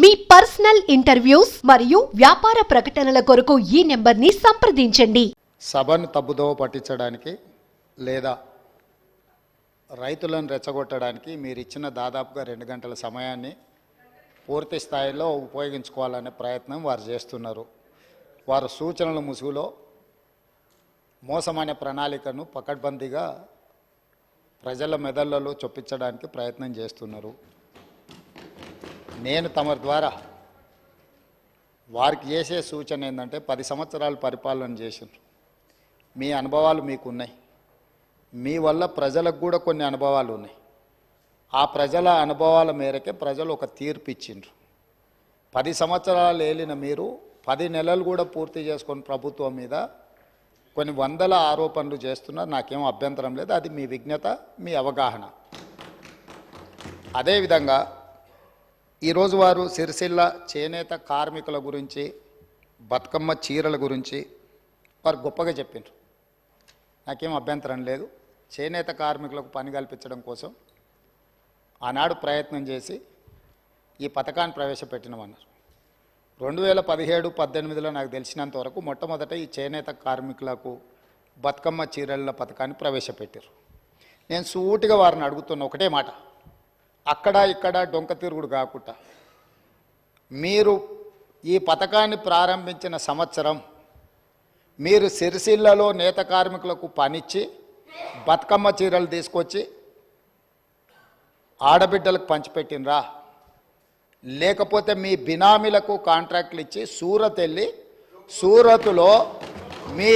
మీ personal interviews మరియు వ్యాపార ప్రకటనల కొరకు ఈ నెంబర్ని సంప్రదించండి. సభను తప్పుదోవ పట్టించడానికి లేదా రైతులను రెచ్చగొట్టడానికి మీరు ఇచ్చిన దాదాపుగా రెండు గంటల సమయాన్ని పూర్తి స్థాయిలో ఉపయోగించుకోవాలనే ప్రయత్నం వారు చేస్తున్నారు. వారు సూచనల ముసుగులో మోసమైన ప్రణాళికను పకడ్బందీగా ప్రజల మెదళ్ళలో చొప్పించడానికి ప్రయత్నం చేస్తున్నారు. నేను తమ ద్వారా వారికి చేసే సూచన ఏంటంటే పది సంవత్సరాలు పరిపాలన చేసిండ్రు. మీ అనుభవాలు మీకు ఉన్నాయి మీ వల్ల ప్రజలకు కూడా కొన్ని అనుభవాలు ఉన్నాయి. ఆ ప్రజల అనుభవాల మేరకే ప్రజలు ఒక తీర్పు ఇచ్చిండ్రు. పది సంవత్సరాలు ఏలిన మీరు పది నెలలు కూడా పూర్తి చేసుకొని ప్రభుత్వం మీద కొన్ని వందల ఆరోపణలు చేస్తున్నారు. నాకేం అభ్యంతరం లేదు. అది మీ విజ్ఞత మీ అవగాహన. అదేవిధంగా ఈరోజు వారు సిరిసిల్ల చేనేత కార్మికుల గురించి బతుకమ్మ చీరల గురించి వారు గొప్పగా చెప్పిండ్రు నాకేం అభ్యంతరం లేదు. చేనేత కార్మికులకు పని కల్పించడం కోసం ఆనాడు ప్రయత్నం చేసి ఈ పథకాన్ని ప్రవేశపెట్టినామన్నారు. రెండు వేల పదిహేడు పద్దెనిమిదిలో నాకు తెలిసినంత వరకు మొట్టమొదట ఈ చేనేత కార్మికులకు బతుకమ్మ చీరల పథకాన్ని ప్రవేశపెట్టారు. నేను సూటిగా వారిని అడుగుతున్న ఒకటే మాట. అక్కడ ఇక్కడ డొంక తిరుగుడు కాకుండా మీరు ఈ పథకాన్ని ప్రారంభించిన సంవత్సరం మీరు సిరిసిల్లలో నేత కార్మికులకు పనిచ్చి బతుకమ్మ చీరలు తీసుకొచ్చి ఆడబిడ్డలకు పంచిపెట్టినరా లేకపోతే మీ బినామీలకు కాంట్రాక్ట్లు ఇచ్చి సూరత్ వెళ్ళి సూరత్లో మీ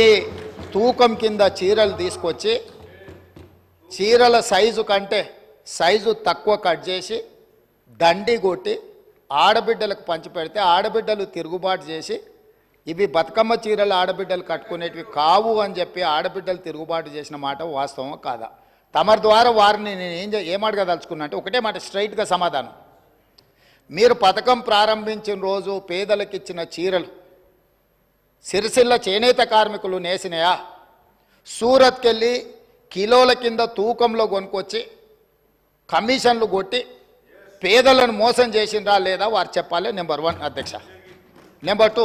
తూకం కింద చీరలు తీసుకొచ్చి చీరల సైజు కంటే సైజు తక్కువ కట్ చేసి దండి కొట్టి ఆడబిడ్డలకు పంచిపెడితే ఆడబిడ్డలు తిరుగుబాటు చేసి ఇవి బతుకమ్మ చీరలు ఆడబిడ్డలు కట్టుకునేటివి కావు అని చెప్పి ఆడబిడ్డలు తిరుగుబాటు చేసిన మాట వాస్తవం కాదా? తమరి ద్వారా వారిని నేను ఏం చే- ఏం అడగదలుచుకున్నా అంటే ఒకటే మాట స్ట్రైట్గా సమాధానం. మీరు పథకం ప్రారంభించిన రోజు పేదలకు ఇచ్చిన చీరలు సిరిసిల్ల చేనేత కార్మికులు నేసినయా? సూరత్కెళ్ళి కిలోల కింద తూకంలో కొనుక్కొచ్చి కమిషన్లు కొట్టి పేదలను మోసం చేసిండ్రా లేదా వారు చెప్పాలి నెంబర్ వన్ అధ్యక్ష. నెంబర్ టూ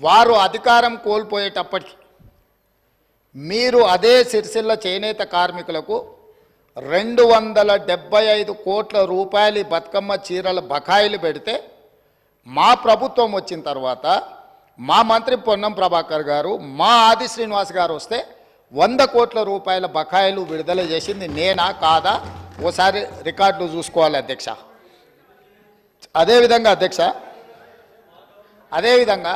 వారు అధికారం కోల్పోయేటప్పటికి మీరు అదే సిరిసిల్ల చేనేత కార్మికులకు రెండు వందల డెబ్బై ఐదు కోట్ల రూపాయలు బతుకమ్మ చీరల బకాయిలు పెడితే మా ప్రభుత్వం వచ్చిన తర్వాత మా మంత్రి పొన్నం ప్రభాకర్ గారు మా ఆది శ్రీనివాస్ గారు వస్తే వంద కోట్ల రూపాయల బకాయిలు విడుదల చేసింది నేనా కాదా? ఓసారి రికార్డు చూసుకోవాలి అధ్యక్ష. అదేవిధంగా అధ్యక్ష అదేవిధంగా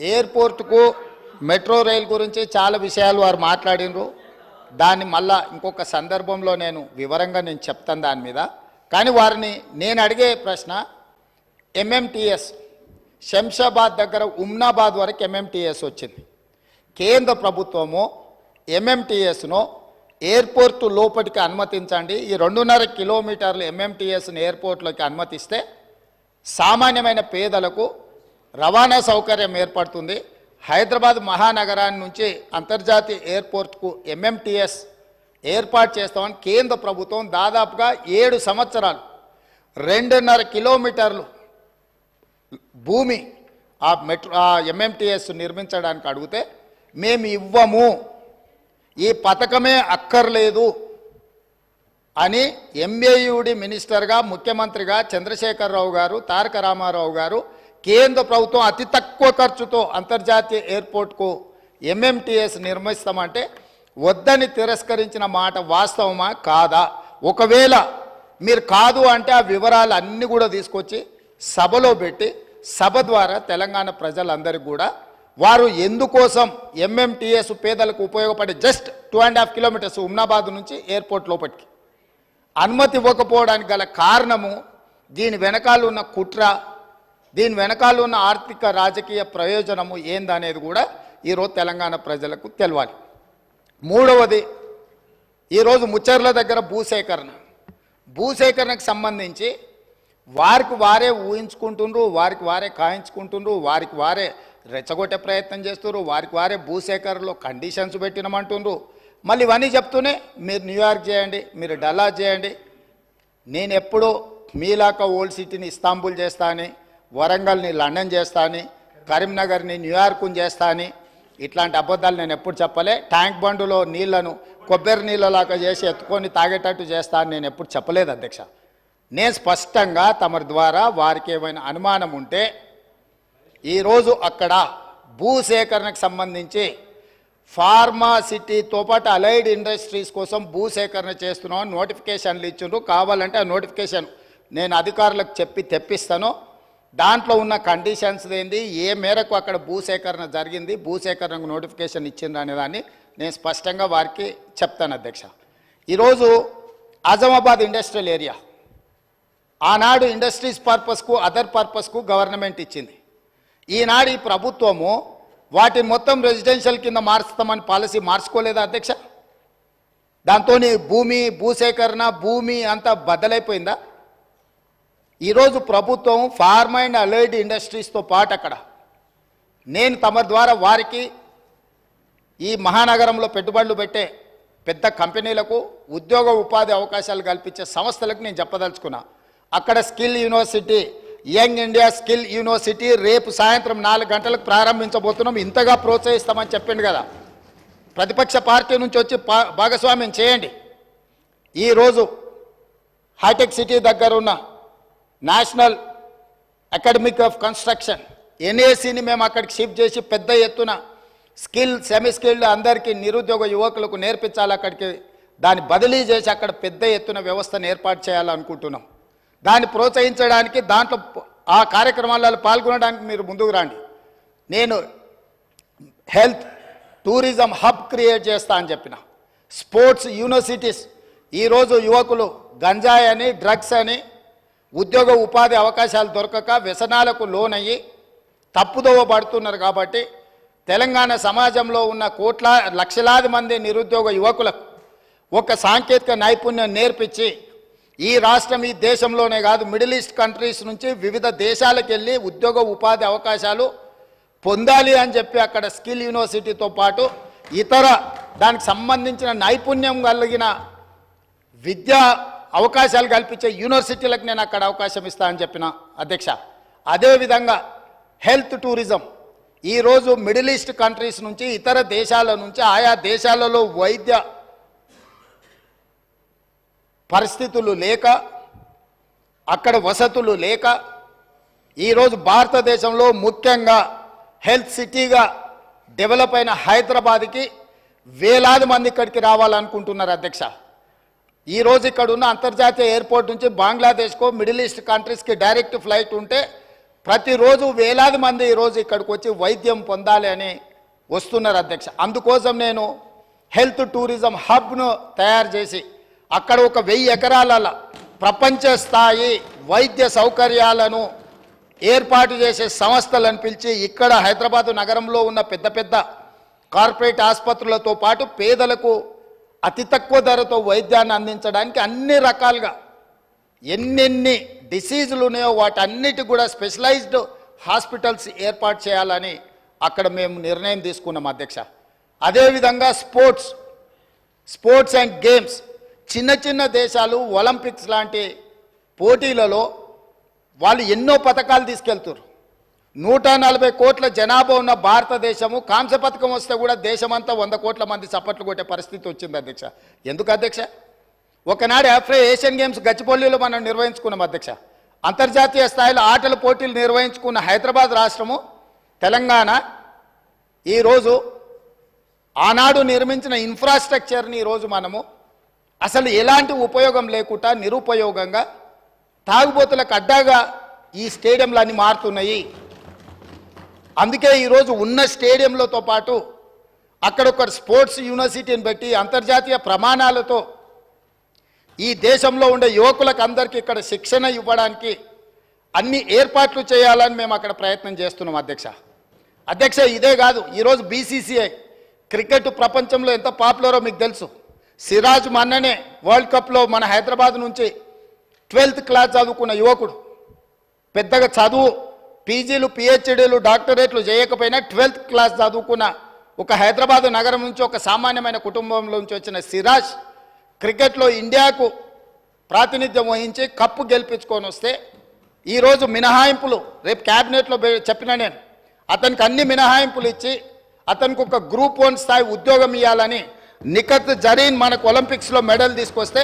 ఎయిర్పోర్ట్కు మెట్రో రైల్ గురించి చాలా విషయాలు వారు మాట్లాడినరు దాన్ని మళ్ళా ఇంకొక సందర్భంలో నేను వివరంగా నేను చెప్తాను దాని మీద. కానీ వారిని నేను అడిగే ప్రశ్న ఎంఎంటీఎస్ శంషాబాద్ దగ్గర ఉమ్నాబాద్ వరకు ఎంఎంటీఎస్ వచ్చింది. కేంద్ర ప్రభుత్వము ఎంఎంటీఎస్ను ఎయిర్పోర్టు లోపలికి అనుమతించండి. ఈ రెండున్నర కిలోమీటర్లు ఎంఎంటీఎస్ని ఎయిర్పోర్ట్లోకి అనుమతిస్తే సామాన్యమైన పేదలకు రవాణా సౌకర్యం ఏర్పడుతుంది. హైదరాబాద్ మహానగరాన్ని నుంచి అంతర్జాతీయ ఎయిర్పోర్ట్కు ఎంఎంటీఎస్ ఏర్పాటు చేస్తామని కేంద్ర ప్రభుత్వం దాదాపుగా ఏడు సంవత్సరాలు రెండున్నర కిలోమీటర్లు భూమి ఆ మెట్రో ఆ ఎంఎంటీఎస్ నిర్మించడానికి అడిగితే మేము ఇవ్వము. ఈ పథకమే అక్కర్లేదు అని ఎంఏయుడి మినిస్టర్గా ముఖ్యమంత్రిగా చంద్రశేఖరరావు గారు తారక రామారావు గారు కేంద్ర ప్రభుత్వం అతి తక్కువ ఖర్చుతో అంతర్జాతీయ ఎయిర్పోర్ట్కు ఎంఎంటీఎస్ నిర్మిస్తామంటే వద్దని తిరస్కరించిన మాట వాస్తవమా? కాదా? ఒకవేళ మీరు కాదు అంటే ఆ వివరాలు అన్నీ కూడా తీసుకొచ్చి సభలో పెట్టి సభ ద్వారా తెలంగాణ ప్రజలందరికీ కూడా వారు ఎందుకోసం ఎంఎంటీఎస్ పేదలకు ఉపయోగపడే just two and half kilometres ఉమ్నాబాద్ నుంచి ఎయిర్పోర్ట్ లోపలికి అనుమతి ఇవ్వకపోవడానికి గల కారణము దీని వెనకాల ఉన్న కుట్ర దీని వెనకాల ఉన్న ఆర్థిక రాజకీయ ప్రయోజనము ఏందనేది కూడా ఈరోజు తెలంగాణ ప్రజలకు తెలవాలి. మూడవది ఈరోజు ముచ్చర్ల దగ్గర భూసేకరణ. భూసేకరణకు సంబంధించి వారికి వారే ఊహించుకుంటుండ్రు వారికి వారే కాయించుకుంటుండ్రు వారికి వారే రెచ్చగొట్టే ప్రయత్నం చేస్తున్నారు వారికి వారే భూసేకరణలో కండిషన్స్ పెట్టినమంటుండ్రు. మళ్ళీ ఇవన్నీ చెప్తూనే మీరు న్యూయార్క్ చేయండి మీరు డల్లా చేయండి. నేను ఎప్పుడూ మీలాక ఓల్డ్ సిటీని ఇస్తాంబుల్ చేస్తా అని వరంగల్ని లండన్ చేస్తా అని కరీంనగర్ని న్యూయార్క్ని చేస్తా అని ఇట్లాంటి అబద్ధాలు నేను ఎప్పుడు చెప్పలే. ట్యాంక్ బండులో నీళ్ళను కొబ్బరి నీళ్ళలాగా చేసి ఎత్తుకొని తాగేటట్టు చేస్తా అని నేను ఎప్పుడు చెప్పలేదు అధ్యక్ష. నేను స్పష్టంగా తమరి ద్వారా వారికి ఏమైనా అనుమానం ఉంటే ఈరోజు అక్కడ భూసేకరణకు సంబంధించి ఫార్మాసిటీతో పాటు అలైడ్ ఇండస్ట్రీస్ కోసం భూసేకరణ చేస్తున్నాం నోటిఫికేషన్లు ఇచ్చిండ్రు. కావాలంటే ఆ నోటిఫికేషన్ నేను అధికారులకు చెప్పి తెప్పిస్తాను. దాంట్లో ఉన్న కండిషన్స్ ఏంది? ఏ మేరకు అక్కడ భూసేకరణ జరిగింది? భూసేకరణకు నోటిఫికేషన్ ఇచ్చిండ్రు అనేదాన్ని నేను స్పష్టంగా వారికి చెప్తాను అధ్యక్ష. ఈరోజు ఆజమాబాద్ ఇండస్ట్రియల్ ఏరియా. ఆనాడు ఇండస్ట్రీస్ పర్పస్కు అదర్ పర్పస్కు గవర్నమెంట్ ఇచ్చింది. ఈనాడు ఈ ప్రభుత్వము వాటిని మొత్తం రెసిడెన్షియల్ కింద మార్చుతామని పాలసీ మార్చుకోలేదా అధ్యక్ష? దాంతో భూమి భూసేకరణ భూమి అంతా బద్దలైపోయిందా? ఈరోజు ప్రభుత్వం ఫార్మ్ అండ్ అలైడ్ ఇండస్ట్రీస్తో పాటు అక్కడ. నేను తమ ద్వారా వారికి ఈ మహానగరంలో పెట్టుబడులు పెట్టే పెద్ద కంపెనీలకు ఉద్యోగ ఉపాధి అవకాశాలు కల్పించే సంస్థలకు నేను చెప్పదలుచుకున్నా. అక్కడ skill university young India skill university రేపు సాయంత్రం నాలుగు గంటలకు ప్రారంభించబోతున్నాం. ఇంతగా ప్రోత్సహిస్తామని చెప్పిండు కదా. ప్రతిపక్ష పార్టీ నుంచి వచ్చి పా- భాగస్వామ్యం చేయండి. ఈరోజు హైటెక్ సిటీ దగ్గర ఉన్న నేషనల్ అకాడమిక్ ఆఫ్ కన్స్ట్రక్షన్ ఎన్ఏసీని మేము అక్కడికి షిఫ్ట్ చేసి పెద్ద ఎత్తున స్కిల్ సెమీ స్కిల్డ్ అందరికీ నిరుద్యోగ యువకులకు నేర్పించాలి అక్కడికి. దాన్ని బదిలీ చేసి అక్కడ పెద్ద ఎత్తున వ్యవస్థను ఏర్పాటు చేయాలనుకుంటున్నాం. దాన్ని ప్రోత్సహించడానికి దాంట్లో ఆ కార్యక్రమాలలో పాల్గొనడానికి మీరు ముందుకు రండి. నేను హెల్త్ టూరిజం హబ్ క్రియేట్ చేస్తా అని చెప్పిన. స్పోర్ట్స్ యూనివర్సిటీస్ ఈరోజు యువకులు గంజాయి అని డ్రగ్స్ అని ఉద్యోగ ఉపాధి అవకాశాలు దొరకక వ్యసనాలకు లోనయ్యి తప్పుదోవ పడుతున్నారు కాబట్టి తెలంగాణ సమాజంలో ఉన్న కోట్ల లక్షలాది మంది నిరుద్యోగ యువకులకు ఒక సాంకేతిక నైపుణ్యం నేర్పించి ఈ రాష్ట్రం ఈ దేశంలోనే కాదు మిడిల్ ఈస్ట్ కంట్రీస్ నుంచి వివిధ దేశాలకు వెళ్ళి ఉద్యోగ ఉపాధి అవకాశాలు పొందాలి అని చెప్పి అక్కడ స్కిల్ యూనివర్సిటీతో పాటు ఇతర దానికి సంబంధించిన నైపుణ్యం కలిగిన విద్యా అవకాశాలు కల్పించే యూనివర్సిటీలకు నేను అక్కడ అవకాశం ఇస్తా అని చెప్పిన అధ్యక్ష. అదేవిధంగా హెల్త్ టూరిజం. ఈరోజు మిడిల్ ఈస్ట్ కంట్రీస్ నుంచి ఇతర దేశాల నుంచి ఆయా దేశాలలో వైద్య పరిస్థితులు లేక అక్కడ వసతులు లేక ఈరోజు భారతదేశంలో ముఖ్యంగా హెల్త్ సిటీగా డెవలప్ అయిన హైదరాబాద్కి వేలాది మంది ఇక్కడికి రావాలనుకుంటున్నారు అధ్యక్ష. ఈరోజు ఇక్కడ ఉన్న అంతర్జాతీయ ఎయిర్పోర్ట్ నుంచి బంగ్లాదేశ్కో మిడిల్ ఈస్ట్ కంట్రీస్కి డైరెక్ట్ ఫ్లైట్ ఉంటే ప్రతిరోజు వేలాది మంది ఈరోజు ఇక్కడికి వచ్చి వైద్యం పొందాలి అని వస్తున్నారు అధ్యక్ష. అందుకోసం నేను హెల్త్ టూరిజం హబ్ను తయారు చేసి అక్కడ ఒక వెయ్యి ఎకరాల ప్రపంచ స్థాయి వైద్య సౌకర్యాలను ఏర్పాటు చేసే సంస్థలను పిలిచి ఇక్కడ హైదరాబాదు నగరంలో ఉన్న పెద్ద పెద్ద కార్పొరేట్ ఆసుపత్రులతో పాటు పేదలకు అతి తక్కువ ధరతో వైద్యాన్ని అందించడానికి అన్ని రకాలుగా ఎన్నెన్ని డిసీజులు ఉన్నాయో వాటన్నిటి కూడా స్పెషలైజ్డ్ హాస్పిటల్స్ ఏర్పాటు చేయాలని అక్కడ మేము నిర్ణయం తీసుకున్నాం అధ్యక్ష. అదేవిధంగా స్పోర్ట్స్ స్పోర్ట్స్ అండ్ గేమ్స్ చిన్న చిన్న దేశాలు ఒలింపిక్స్ లాంటి పోటీలలో వాళ్ళు ఎన్నో పథకాలు తీసుకెళ్తారు నూట నలభై కోట్ల జనాభా ఉన్న భారతదేశము కాంస్య పథకం వస్తే కూడా దేశమంతా వంద కోట్ల మంది చప్పట్లు కొట్టే పరిస్థితి వచ్చింది అధ్యక్ష. ఎందుకు అధ్యక్ష? ఒకనాడు ఆఫ్రే ఏషియన్ గేమ్స్ గచ్చిపల్లిలో మనం నిర్వహించుకున్నాం అధ్యక్ష. అంతర్జాతీయ స్థాయిలో ఆటల పోటీలు నిర్వహించుకున్న హైదరాబాద్ రాష్ట్రము తెలంగాణ ఈరోజు ఆనాడు నిర్మించిన ఇన్ఫ్రాస్ట్రక్చర్ని ఈరోజు మనము అసలు ఎలాంటి ఉపయోగం లేకుండా నిరుపయోగంగా తాగుబోతులకు అడ్డాగా ఈ స్టేడియంలన్నీ మారుతున్నాయి. అందుకే ఈరోజు ఉన్న స్టేడియంలతో పాటు అక్కడ ఒక స్పోర్ట్స్ యూనివర్సిటీని పెట్టి అంతర్జాతీయ ప్రమాణాలతో ఈ దేశంలో ఉండే యువకులకు అందరికీ ఇక్కడ శిక్షణ ఇవ్వడానికి అన్ని ఏర్పాట్లు చేయాలని మేము అక్కడ ప్రయత్నం చేస్తున్నాం అధ్యక్ష. అధ్యక్ష ఇదే కాదు ఈరోజు బీసీసీఐ క్రికెట్ ప్రపంచంలో ఎంత పాపులరో మీకు తెలుసు. సిరాజ్ మన్ననే వరల్డ్ కప్లో మన హైదరాబాద్ నుంచి ట్వెల్త్ క్లాస్ చదువుకున్న యువకుడు. పెద్దగా చదువు పీజీలు పిహెచ్డీలు డాక్టరేట్లు చేయకపోయినా ట్వెల్త్ క్లాస్ చదువుకున్న ఒక హైదరాబాద్ నగరం నుంచి ఒక సామాన్యమైన కుటుంబంలో నుంచి వచ్చిన సిరాజ్ క్రికెట్లో ఇండియాకు ప్రాతినిధ్యం వహించి కప్పు గెలిపించుకొని వస్తే ఈరోజు మినహాయింపులు రేపు క్యాబినెట్లో చెప్పిన నేను అతనికి అన్ని మినహాయింపులు ఇచ్చి అతనికి ఒక గ్రూప్ వన్ స్థాయి ఉద్యోగం ఇవ్వాలని నిఖత్ జరీన్ మనకు ఒలింపిక్స్లో మెడల్ తీసుకొస్తే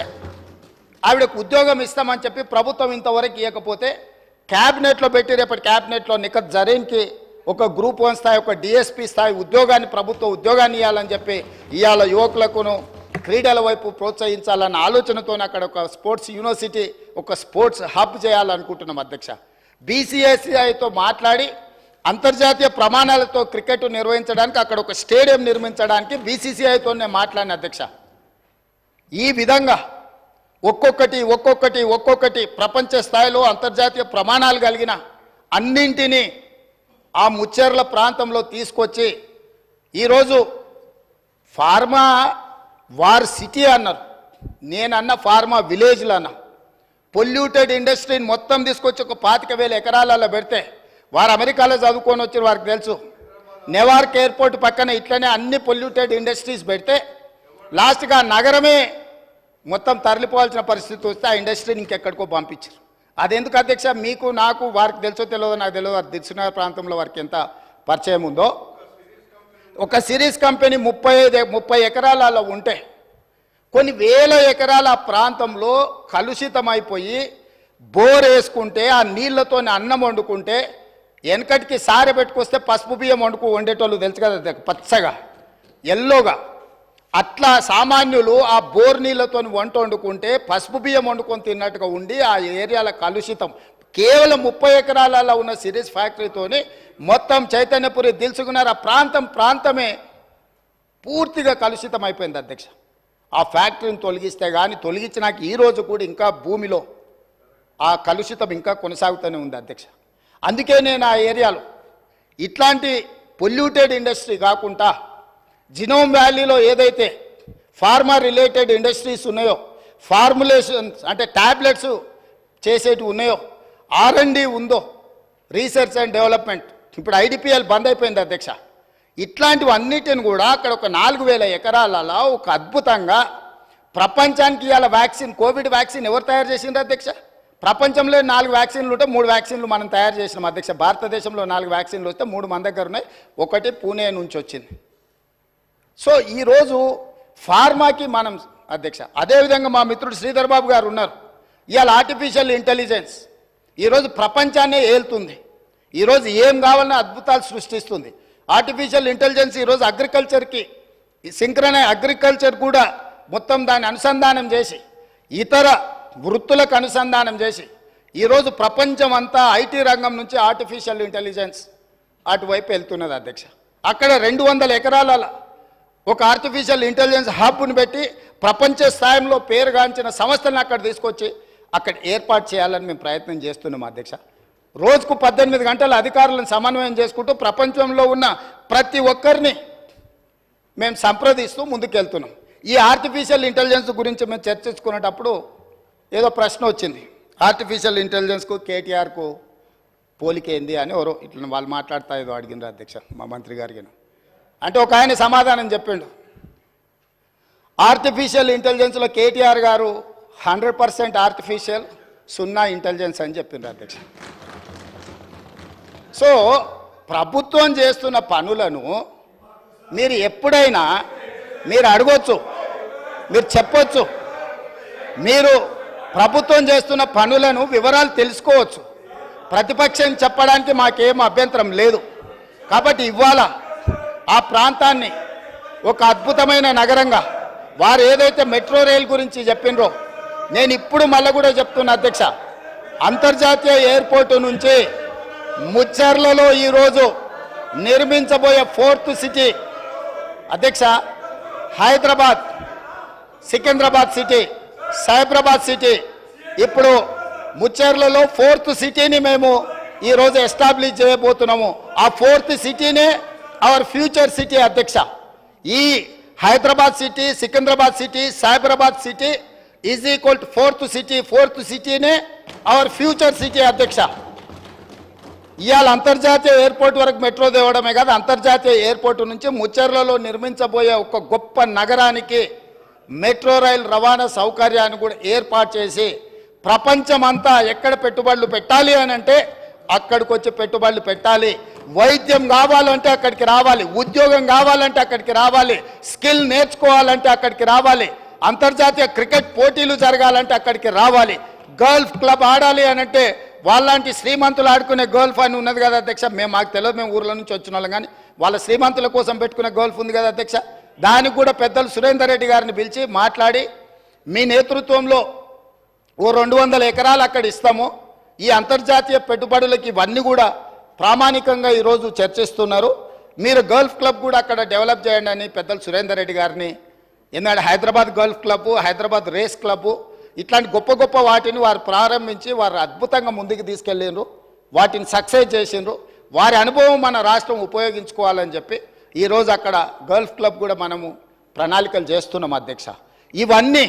ఆవిడకు ఉద్యోగం ఇస్తామని చెప్పి ప్రభుత్వం ఇంతవరకు ఇవ్వకపోతే క్యాబినెట్లో పెట్టి రేపటి క్యాబినెట్లో నిఖత్ జరీన్కి ఒక గ్రూప్ వన్ స్థాయి ఒక డిఎస్పి స్థాయి ఉద్యోగాన్ని ప్రభుత్వ ఉద్యోగాన్ని ఇవ్వాలని చెప్పి ఇవాళ యువకులకును క్రీడల వైపు ప్రోత్సహించాలన్న ఆలోచనతో అక్కడ ఒక స్పోర్ట్స్ యూనివర్సిటీ ఒక స్పోర్ట్స్ హబ్ చేయాలనుకుంటున్నాం అధ్యక్ష. బీసీఎస్సీఐతో మాట్లాడి అంతర్జాతీయ ప్రమాణాలతో క్రికెట్ నిర్వహించడానికి అక్కడ ఒక స్టేడియం నిర్మించడానికి బీసీసీఐతో నేను మాట్లాడిన అధ్యక్ష. ఈ విధంగా ఒక్కొక్కటి ఒక్కొక్కటి ఒక్కొక్కటి ప్రపంచ స్థాయిలో అంతర్జాతీయ ప్రమాణాలు కలిగిన అన్నింటినీ ఆ ముచ్చెర్ల ప్రాంతంలో తీసుకొచ్చి ఈరోజు ఫార్మా వార్ సిటీ అన్నారు. నేనన్న ఫార్మా విలేజ్లు అన్నా. పొల్యూటెడ్ ఇండస్ట్రీని మొత్తం తీసుకొచ్చి ఒక పాతిక వేల ఎకరాలలో పెడితే వారు అమెరికాలో చదువుకొని వచ్చిన వారికి తెలుసు. నెవార్క్ ఎయిర్పోర్ట్ పక్కన ఇట్లనే అన్ని పొల్యూటెడ్ ఇండస్ట్రీస్ పెడితే లాస్ట్గా నగరమే మొత్తం తరలిపోవాల్సిన పరిస్థితి వస్తే ఆ ఇండస్ట్రీని ఇంకెక్కడికో పంపించారు. అదెందుకు అధ్యక్ష? మీకు నాకు వారికి తెలుసో తెలియదో నాకు తెలియదు వారు దిల్సునగర్ ప్రాంతంలో వారికి ఎంత పరిచయం ఉందో. ఒక సిరీస్ కంపెనీ ముప్పై ఐదు ముప్పై ఎకరాలలో ఉంటే కొన్ని వేల ఎకరాల ప్రాంతంలో కలుషితమైపోయి బోర్ వేసుకుంటే ఆ నీళ్ళతో అన్నం వండుకుంటే వెనకటికి సారె పెట్టుకొస్తే పసుపు బియ్యం వండుకు వండేటోళ్ళు తెలుసు కదా పచ్చగా ఎల్లోగా. అట్లా సామాన్యులు ఆ బోర్ నీళ్ళతో వంట వండుకుంటే పసుపు బియ్యం వండుకొని తిన్నట్టుగా ఉండి ఆ ఏరియాల కలుషితం. కేవలం ముప్పై ఎకరాలలో ఉన్న సిరీస్ ఫ్యాక్టరీతోని మొత్తం చైతన్యపురి దిల్సుకున్నారు ఆ ప్రాంతం ప్రాంతమే పూర్తిగా కలుషితం అయిపోయింది అధ్యక్ష. ఆ ఫ్యాక్టరీని తొలగిస్తే కానీ తొలగించినాక ఈరోజు కూడా ఇంకా భూమిలో ఆ కలుషితం ఇంకా కొనసాగుతూనే ఉంది అధ్యక్ష. అందుకే నేను ఆ ఏరియాలో ఇట్లాంటి పొల్యూటెడ్ ఇండస్ట్రీ కాకుండా జినోమ్ వ్యాలీలో ఏదైతే ఫార్మా రిలేటెడ్ ఇండస్ట్రీస్ ఉన్నాయో ఫార్ములేషన్స్ అంటే ట్యాబ్లెట్స్ చేసేటివి ఉన్నాయో ఆర్ఎండి ఉందో రీసెర్చ్ అండ్ డెవలప్మెంట్ ఇప్పుడు ఐడిపిఎల్ బంద్ అయిపోయింది అధ్యక్ష. ఇట్లాంటివన్నిటిని కూడా అక్కడ ఒక నాలుగు వేల ఎకరాలలో ఒక అద్భుతంగా ప్రపంచానికి ఇవాళ వ్యాక్సిన్ కోవిడ్ వ్యాక్సిన్ ఎవరు తయారు చేసిండ్రు అధ్యక్ష? ప్రపంచంలో నాలుగు వ్యాక్సిన్లు ఉంటే మూడు వ్యాక్సిన్లు మనం తయారు చేసినాం. అధ్యక్ష భారతదేశంలో నాలుగు వ్యాక్సిన్లు వస్తే మూడు మన దగ్గర ఉన్నాయి. ఒకటి పూణే నుంచి వచ్చింది. సో ఈరోజు ఫార్మాకి మనం అధ్యక్ష అదేవిధంగా మా మిత్రుడు శ్రీధర్ బాబు గారు ఉన్నారు. ఇవాళ ఆర్టిఫిషియల్ ఇంటెలిజెన్స్ ఈరోజు ప్రపంచాన్నే ఏలుతుంది. ఈరోజు ఏం కావాలన్నా అద్భుతాలు సృష్టిస్తుంది. ఆర్టిఫిషియల్ ఇంటెలిజెన్స్ ఈరోజు అగ్రికల్చర్కి సింక్రనై అగ్రికల్చర్ కూడా మొత్తం దాన్ని అనుసంధానం చేసి ఇతర వృత్తులకు అనుసంధానం చేసి ఈరోజు ప్రపంచం అంతా ఐటీ రంగం నుంచి ఆర్టిఫిషియల్ ఇంటెలిజెన్స్ అటువైపు వెళ్తున్నది అధ్యక్ష. అక్కడ రెండు వందల ఎకరాల ఒక ఆర్టిఫిషియల్ ఇంటెలిజెన్స్ హబ్ను పెట్టి ప్రపంచ స్థాయిలో పేరుగాంచిన సంస్థలను అక్కడ తీసుకొచ్చి అక్కడ ఏర్పాటు చేయాలని మేము ప్రయత్నం చేస్తున్నాం అధ్యక్ష. రోజుకు పద్దెనిమిది గంటల అధికారులను సమన్వయం చేసుకుంటూ ప్రపంచంలో ఉన్న ప్రతి ఒక్కరిని మేము సంప్రదిస్తూ ముందుకెళ్తున్నాం. ఈ ఆర్టిఫిషియల్ ఇంటెలిజెన్స్ గురించి మేము చర్చించుకునేటప్పుడు ఏదో ప్రశ్న వచ్చింది. ఆర్టిఫిషియల్ ఇంటెలిజెన్స్కు కేటీఆర్కు పోలికేంది అని ఎవరో ఇట్లా వాళ్ళు మాట్లాడుతా ఏదో అడిగినారు అధ్యక్ష మా మంత్రి గారికి అంటే ఒక ఆయన సమాధానం చెప్పిండు. ఆర్టిఫిషియల్ ఇంటెలిజెన్స్లో కేటీఆర్ గారు హండ్రెడ్ పర్సెంట్ ఆర్టిఫిషియల్ సున్నా ఇంటెలిజెన్స్ అని చెప్పిండ్రు అధ్యక్ష. సో ప్రభుత్వం చేస్తున్న పనులను మీరు ఎప్పుడైనా మీరు అడగొచ్చు మీరు చెప్పొచ్చు. మీరు ప్రభుత్వం చేస్తున్న పనులను వివరాలు తెలుసుకోవచ్చు. ప్రతిపక్షం చెప్పడానికి మాకేం అభ్యంతరం లేదు. కాబట్టి ఇవాళ ఆ ప్రాంతాన్ని ఒక అద్భుతమైన నగరంగా వారు ఏదైతే మెట్రో రైల్ గురించి చెప్పిండ్రో నేను ఇప్పుడు మళ్ళీ కూడా చెప్తున్నా అధ్యక్ష అంతర్జాతీయ ఎయిర్పోర్టు నుంచి ముచ్చర్లలో ఈరోజు నిర్మించబోయే ఫోర్త్ సిటీ అధ్యక్ష హైదరాబాద్ సికింద్రాబాద్ సిటీ సైబరాబాద్ సిటీ. ఇప్పుడు ముచ్చేర్లలో ఫోర్త్ సిటీని మేము ఈరోజు ఎస్టాబ్లిష్ చేయబోతున్నాము. ఆ ఫోర్త్ సిటీనే అవర్ ఫ్యూచర్ సిటీ అధ్యక్ష. ఈ Hyderabad city Secunderabad city Cyberabad city is equal to fourth city fourth సిటీనే our future city అధ్యక్ష. ఇవాళ అంతర్జాతీయ ఎయిర్పోర్ట్ వరకు మెట్రో తేవడమే కాదు అంతర్జాతీయ ఎయిర్పోర్ట్ నుంచి ముచ్చర్లలో నిర్మించబోయే ఒక గొప్ప నగరానికి మెట్రో రైలు రవాణా సౌకర్యాన్ని కూడా ఏర్పాటు చేసి ప్రపంచమంతా ఎక్కడ పెట్టుబడులు పెట్టాలి అని అంటే అక్కడికి వచ్చి పెట్టుబడులు పెట్టాలి. వైద్యం కావాలంటే అక్కడికి రావాలి. ఉద్యోగం కావాలంటే అక్కడికి రావాలి. స్కిల్ నేర్చుకోవాలంటే అక్కడికి రావాలి. అంతర్జాతీయ క్రికెట్ పోటీలు జరగాలంటే అక్కడికి రావాలి. గల్ఫ్ క్లబ్ ఆడాలి అని అంటే వాళ్ళంటి శ్రీమంతులు ఆడుకునే గోల్ఫ్ అని ఉన్నది కదా అధ్యక్ష. మేము మాకు తెలియదు మేము ఊర్ల నుంచి వచ్చిన వాళ్ళం కానీ వాళ్ళ శ్రీమంతుల కోసం పెట్టుకునే గోల్ఫ్ ఉంది కదా అధ్యక్ష. దానికి కూడా పెద్దలు సురేందర్ రెడ్డి గారిని పిలిచి మాట్లాడి మీ నేతృత్వంలో ఓ రెండు వందల ఎకరాలు అక్కడ ఇస్తాము. ఈ అంతర్జాతీయ పెట్టుబడులకి ఇవన్నీ కూడా ప్రామాణికంగా ఈరోజు చర్చిస్తున్నారు. మీరు గల్ఫ్ క్లబ్ కూడా అక్కడ డెవలప్ చేయండి అని పెద్దలు సురేందర్ రెడ్డి గారిని ఎందుకంటే Hyderabad golf club Hyderabad race club ఇట్లాంటి గొప్ప గొప్ప వాటిని వారు ప్రారంభించి వారు అద్భుతంగా ముందుకు తీసుకెళ్ళిండ్రు. వాటిని సక్సెస్ చేసిండ్రు. వారి అనుభవం మన రాష్ట్రం ఉపయోగించుకోవాలని చెప్పి ఈరోజు అక్కడ గల్ఫ్ క్లబ్ కూడా మనము ప్రణాళికలు చేస్తున్నాం అధ్యక్ష. ఇవన్నీ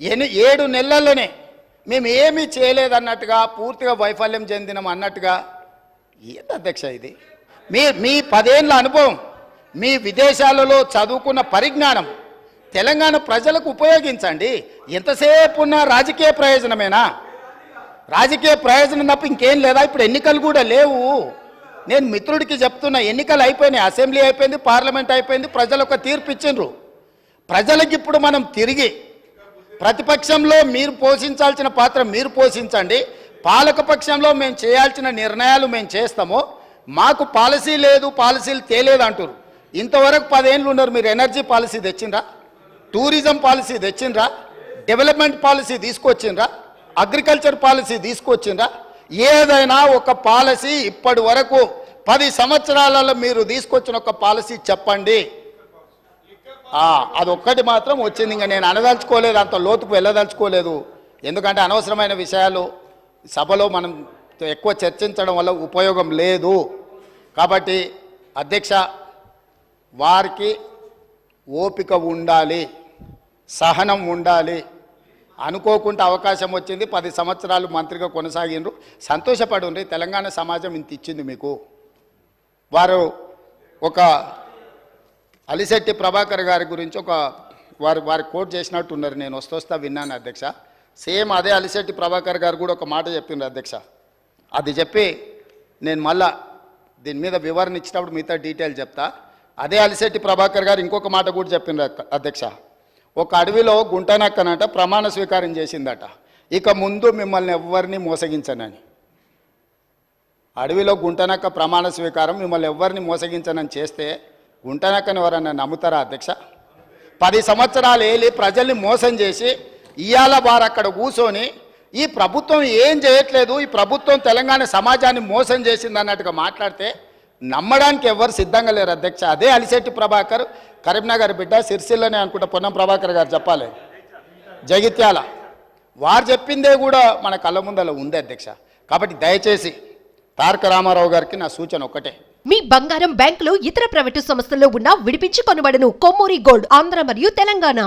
ఎన్ని ఏడు నెలల్లోనే మేము ఏమీ చేయలేదన్నట్టుగా పూర్తిగా వైఫల్యం చెందినాం అన్నట్టుగా ఏంది అధ్యక్ష ఇది? మీ మీ పదేళ్ళ అనుభవం మీ విదేశాలలో చదువుకున్న పరిజ్ఞానం తెలంగాణ ప్రజలకు ఉపయోగించండి. ఎంతసేపు ఉన్న రాజకీయ ప్రయోజనమేనా? రాజకీయ ప్రయోజనం తప్ప ఇంకేం లేదా? ఇప్పుడు ఎన్నికలు కూడా లేవు. నేను మిత్రుడికి చెప్తున్నా ఎన్నికలు అయిపోయినాయి అసెంబ్లీ అయిపోయింది పార్లమెంట్ అయిపోయింది ప్రజలు ఒక తీర్పు ఇచ్చిండ్రు. ప్రజలకు ఇప్పుడు మనం తిరిగి ప్రతిపక్షంలో మీరు పోషించాల్సిన పాత్ర మీరు పోషించండి పాలకపక్షంలో మేము చేయాల్సిన నిర్ణయాలు మేము చేస్తాము మాకు పాలసీ లేదు పాలసీలు తేలేదు అంటారు ఇంతవరకు పదేళ్ళు ఉన్నారు మీరు ఎనర్జీ పాలసీ తెచ్చిండ్రా? టూరిజం పాలసీ తెచ్చిండ్రా? డెవలప్మెంట్ పాలసీ తీసుకొచ్చిండ్రా? అగ్రికల్చర్ పాలసీ తీసుకొచ్చిండ్రా? ఏదైనా ఒక పాలసీ ఇప్పటి వరకు పది సంవత్సరాలలో మీరు తీసుకొచ్చిన ఒక పాలసీ చెప్పండి. అదొక్కటి మాత్రం వచ్చింది. ఇంకా నేను అనదలుచుకోలేదు అంత లోతుకు వెళ్ళదలుచుకోలేదు. ఎందుకంటే అనవసరమైన విషయాలు సభలో మనం ఎక్కువ చర్చించడం వల్ల ఉపయోగం లేదు. కాబట్టి అధ్యక్ష వారికి ఓపిక ఉండాలి సహనం ఉండాలి. అనుకోకుండా అవకాశం వచ్చింది. పది సంవత్సరాలు మంత్రిగా కొనసాగిండ్రు. సంతోషపడి ఉండి తెలంగాణ సమాజం ఇంత ఇచ్చింది మీకు. వారు ఒక అలిశెట్టి ప్రభాకర్ గారి గురించి ఒక వారు వారి కోట్ చేసినట్టు ఉన్నారు నేను వస్తొస్తా విన్నాను అధ్యక్ష. సేమ్ అదే అలిశెట్టి ప్రభాకర్ గారు కూడా ఒక మాట చెప్పిండ్రు అధ్యక్ష. అది చెప్పి నేను మళ్ళా దీని మీద వివరణ ఇచ్చినప్పుడు మిగతా డీటెయిల్ చెప్తా. అదే అలిశెట్టి ప్రభాకర్ గారు ఇంకొక మాట కూడా చెప్పిండ్రు అధ్యక్ష. ఒక అడవిలో గుంటనక్కనంట ప్రమాణ స్వీకారం చేసిందట. ఇక ముందు మిమ్మల్ని ఎవ్వరిని మోసగించనని. అడవిలో గుంటనక్క ప్రమాణ స్వీకారం మిమ్మల్ని ఎవ్వరిని మోసగించనని చేస్తే గుంటనక్కని ఎవరన్నా నమ్ముతారా అధ్యక్ష? పది సంవత్సరాలు ఏలి ప్రజల్ని మోసం చేసి ఇయాల వారు అక్కడ కూర్చొని ఈ ప్రభుత్వం ఏం చేయట్లేదు ఈ ప్రభుత్వం తెలంగాణ సమాజాన్ని మోసం చేసింది అన్నట్టుగా మాట్లాడితే నమ్మడానికి ఎవ్వరు సిద్ధంగా లేరు అధ్యక్ష. అదే అలిశెట్టి ప్రభాకర్ కరీంనగర్ బిడ్డ సిరిసిల్లనే అనుకుంటా పొన్నం ప్రభాకర్ గారు చెప్పాలి. జగిత్యాల వారు చెప్పిందే కూడా మన కళ్ళ ముందల ఉంది అధ్యక్ష. కాబట్టి దయచేసి తారక రామారావు గారికి నా సూచన ఒక్కటే. మీ బంగారం బ్యాంకులో ఇతర ప్రైవేటు సంస్థల్లో ఉన్న విడిపించి కొనబడను కొమ్మూరి గోల్డ్ ఆంధ్ర మరియు తెలంగాణ.